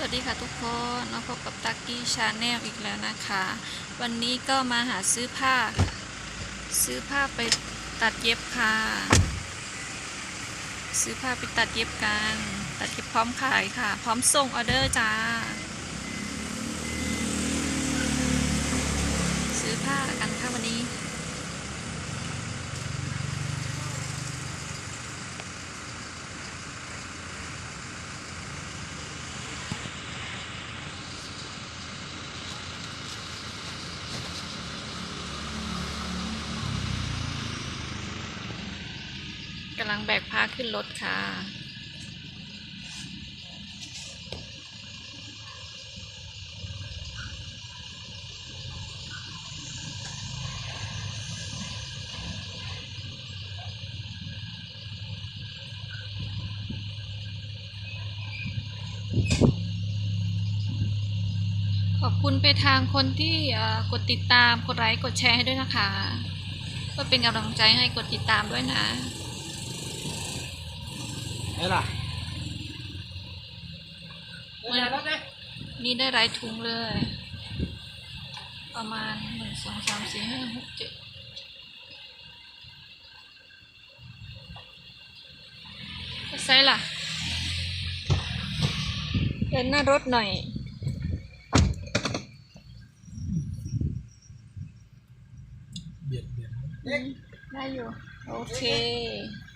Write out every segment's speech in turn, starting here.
สวัสดีค่ะทุกคนมาพบกับตักกี้ชาแนลอีกแล้วนะคะ วันนี้ก็มาหาซื้อผ้า ซื้อผ้าไปตัดเย็บค่ะ ซื้อผ้าไปตัดเย็บกัน ตัดเย็บพร้อมขายค่ะ พร้อมส่งออเดอร์จ้า ซื้อผ้ากันค่ะวันนี้ กำลังแบกผ้าขึ้นรถค่ะ ขอบคุณไปทางคนที่กดติดตาม กดไลค์ กดแชร์ให้ด้วยนะคะเพื่อเป็นกำลังใจให้กดติดตามด้วยนะ ไหนล่ะเมื่อนี่ได้หลายถุงเลย ประมาณหนึ่งสองสามสี่ห้าหกเจ็ดใส่ล่ะเดินหน้ารถหน่อยเบียดเบียดได้อยู่ โอเคอืม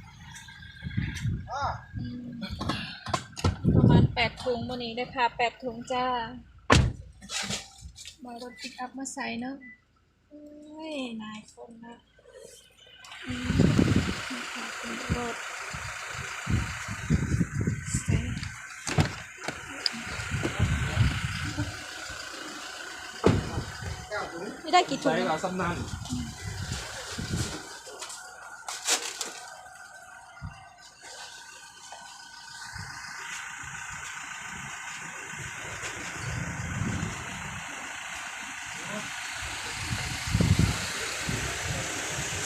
ประมาณแปดถุงวันนี้ได้พาแปดถุงจ้ามารถปิกอัพมาใส่เนอะโอ้ยนายคนนะอืมนี่ค่ะเป็นรถใส่ไม่ได้กี่ถุใส่งเราสำนัน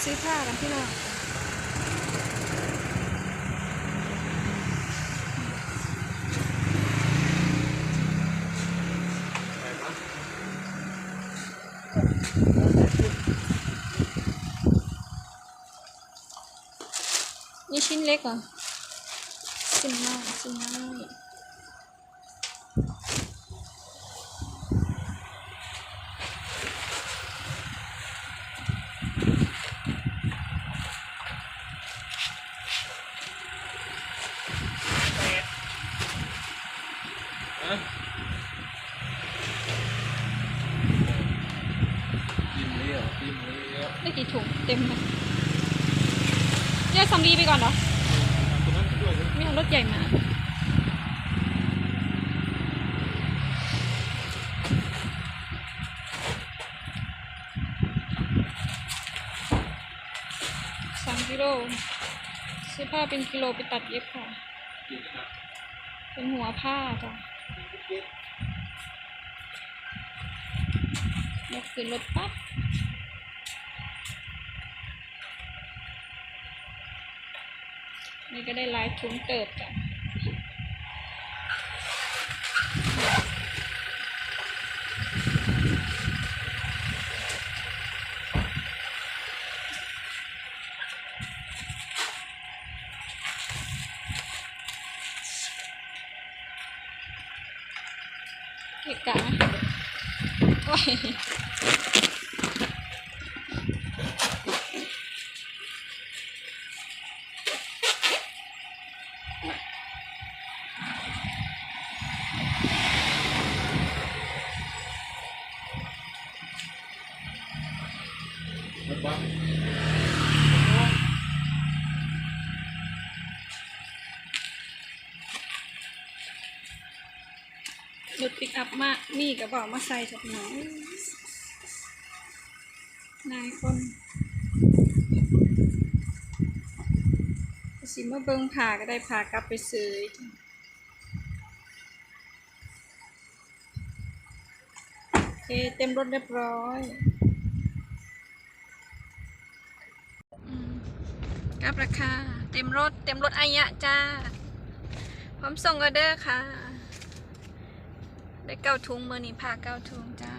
ซื้อผ้ากันที่เรานี่ชิ้นเล็กเหรอชิ้นน้อยชิ้นน้อยกินเลี้ยวกินเลี้ยว ได้กี่ถุงเต็มเลยแยกสำลีไปก่อนเหรอตรงนั้นด้วยนะไม่เอารถใหญ่มาสามกิโลซื้อผ้าเป็นกิโลไปตัดเย็บค่ะ เป็นหัวผ้าจ้ะยกขึ้นรถปั๊บ นี่ก็ได้ลายถุงเติบจ้ะเกะกะโอ้ย รถปิกอัพมานี่กระเป๋ามาใส่จากหนอยนายคนสิมาเบิงผ่าก็ได้ผ่ากลับไปซื้อโอเคเต็มรถเรียบร้อยกลับราคาเต็มรถเต็มรถอายะจ้า พร้อมส่งออเดอร์ค่ะ ได้เก้าทุงมือนี้พาเก้าทุงจ้า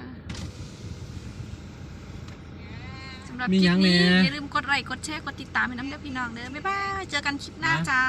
สำหรับคลิปนี้อย่าลืมกดไลค์กดแชร์กดติดตามให้น้ำเด้อพี่น้องเด้อบ๊ายบายเจอกันคลิปหน้าจ้า